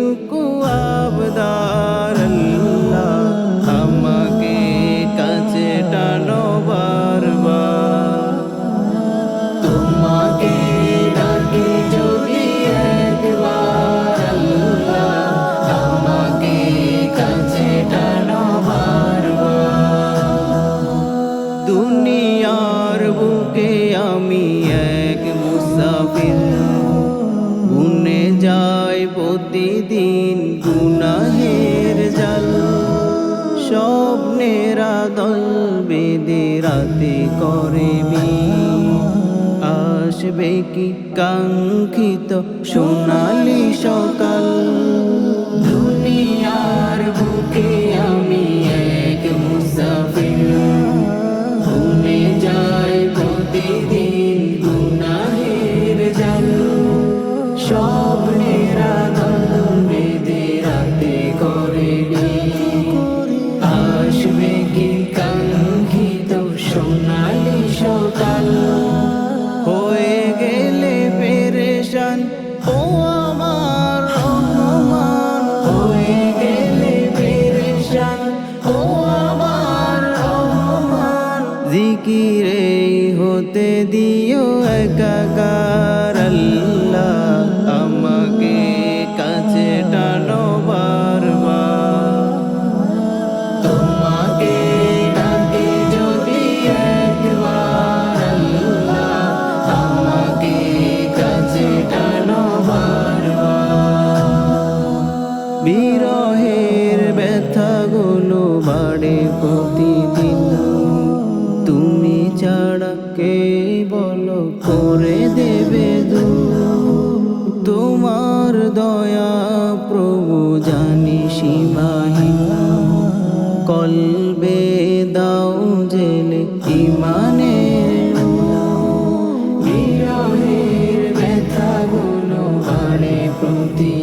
টুকু প্রতিদিন গুনাহের জাল স্বপ্নেরা দল বেদে রাতে করে আসবে কি কাঙ্ক্ষিত সোনালি সকাল? দিও একাকার আল্লাহ আমাকে কাছে টানো বারবার। তোমাকে ডাকি যদি একবার আমাকে কাছে টানো বারবার। বিরহের ব্যথাগুলো বাড়ে প্রতিদিন। তুমি ছাড়া তোমার দয়া প্রভু জানি সীমাহীন। কলবে দাও জেলে ইমানে। ব্যথাগুলো বাড়ে প্রতিদিন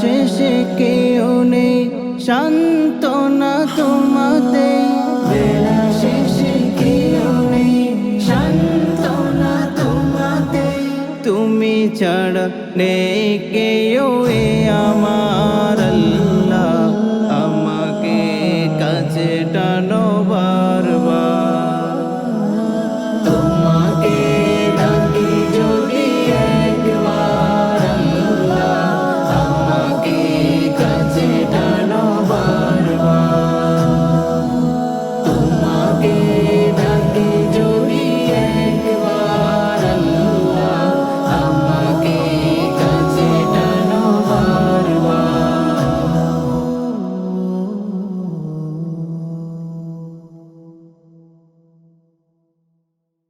শেষে কেউ নেই শান্তনা তোমাতে বেলা শেষে কেউ নেই শান্তনা তোমাতে তুমি ছাড়া নেই কেউ এ